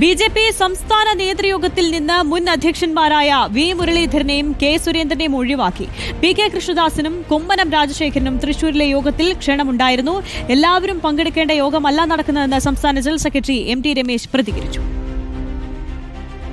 B J P സംസ്ഥാന നേതൃയോഗത്തിൽ നിന്ന് മുൻ അധ്യക്ഷന്മാരായ വി മുരളീധരനെയും കെ സുരേന്ദ്രനെയും ഒഴിവാക്കി. പി കെ കൃഷ്ണദാസിനും കുമ്മനം രാജശേഖരനും തൃശൂരിലെ യോഗത്തിൽ ക്ഷണമുണ്ടായിരുന്നു. എല്ലാവരും പങ്കെടുക്കേണ്ട യോഗമല്ല നടക്കുന്നതെന്ന് സംസ്ഥാന general secretary M T Ramesh പ്രതികരിച്ചു.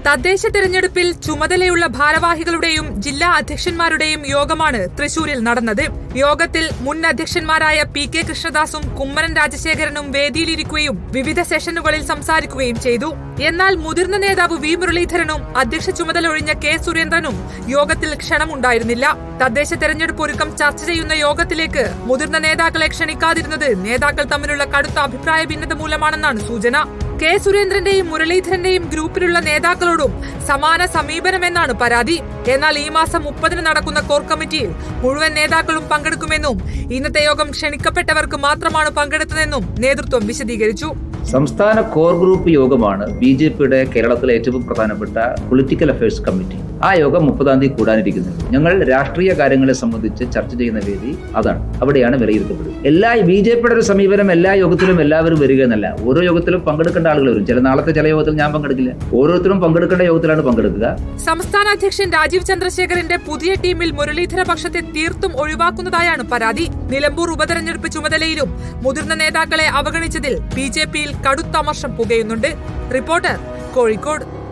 തദ്ദേശ തെരഞ്ഞെടുപ്പിൽ ചുമതലയുള്ള ഭാരവാഹികളുടെയും ജില്ലാ അധ്യക്ഷന്മാരുടെയും യോഗമാണ് തൃശൂരിൽ നടന്നത്. യോഗത്തിൽ മുൻ അധ്യക്ഷന്മാരായ പി കെ കൃഷ്ണദാസും കുമ്മനം രാജശേഖരനും വേദിയിലിരിക്കുകയും വിവിധ സെഷനുകളിൽ സംസാരിക്കുകയും ചെയ്തു. എന്നാൽ മുതിർന്ന നേതാവ് വി മുരളീധരനും അധ്യക്ഷ ചുമതല ഒഴിഞ്ഞ കെ സുരേന്ദ്രനും യോഗത്തിൽ ക്ഷണമുണ്ടായിരുന്നില്ല. തദ്ദേശ തെരഞ്ഞെടുപ്പ് ഒരുക്കം ചർച്ച ചെയ്യുന്ന യോഗത്തിലേക്ക് മുതിർന്ന നേതാക്കളെ ക്ഷണിക്കാതിരുന്നത് നേതാക്കൾ തമ്മിലുള്ള കടുത്ത അഭിപ്രായ ഭിന്നത മൂലമാണെന്നാണ് സൂചന. കെ സുരേന്ദ്രന്റെയും മുരളീധരന്റെയും ഗ്രൂപ്പിലുള്ള നേതാക്കളോടും സമാന സമീപനമെന്നാണ് പരാതി. എന്നാൽ ഈ മാസം മുപ്പതിന് നടക്കുന്ന കോർ കമ്മിറ്റിയിൽ മുഴുവൻ നേതാക്കളും പങ്കെടുക്കുമെന്നും ഇന്നത്തെ യോഗം ക്ഷണിക്കപ്പെട്ടവർക്ക് മാത്രമാണ് പങ്കെടുത്തതെന്നും നേതൃത്വം വിശദീകരിച്ചു. സംസ്ഥാന കോർ ഗ്രൂപ്പ് യോഗമാണ് ബി ജെ പിയുടെ കേരളത്തിലെ ഏറ്റവും പ്രധാനപ്പെട്ട പൊളിറ്റിക്കൽ അഫയേഴ്സ് കമ്മിറ്റി ആ യോഗം മുപ്പതാം തീയതി കൂടാനിരിക്കുന്നത്. ഞങ്ങൾ രാഷ്ട്രീയ കാര്യങ്ങളെ സംബന്ധിച്ച് ചർച്ച ചെയ്യുന്ന വേദി അതാണ്. അവിടെയാണ് വിലയിരുത്തപ്പെടുന്നത്. എല്ലാ ബി ജെ പിയുടെ ഒരു സമീപനം എല്ലാ യോഗത്തിലും എല്ലാവരും വരിക എന്നല്ല. ഓരോ യോഗത്തിലും പങ്കെടുക്കേണ്ട ആളുകൾ വരും. ചില നാളത്തെ ചില യോഗത്തിൽ ഞാൻ പങ്കെടുക്കില്ല. ഓരോരുത്തരും പങ്കെടുക്കേണ്ട യോഗത്തിലാണ് പങ്കെടുക്കുക. സംസ്ഥാന അധ്യക്ഷൻ രാജീവ് ചന്ദ്രശേഖരന്റെ പുതിയ ടീമിൽ മുരളീധര പക്ഷത്തെ തീർത്തും ഒഴിവാക്കുന്നതായാണ് പരാതി. നിലമ്പൂർ ഉപതെരഞ്ഞെടുപ്പ് ചുമതലയിലും മുതിർന്ന നേതാക്കളെ അവഗണിച്ചതിൽ ബി ജെ പിയിൽ കടുത്ത അമർഷം പുകയുന്നുണ്ട്. റിപ്പോർട്ടർ കോഴിക്കോട്.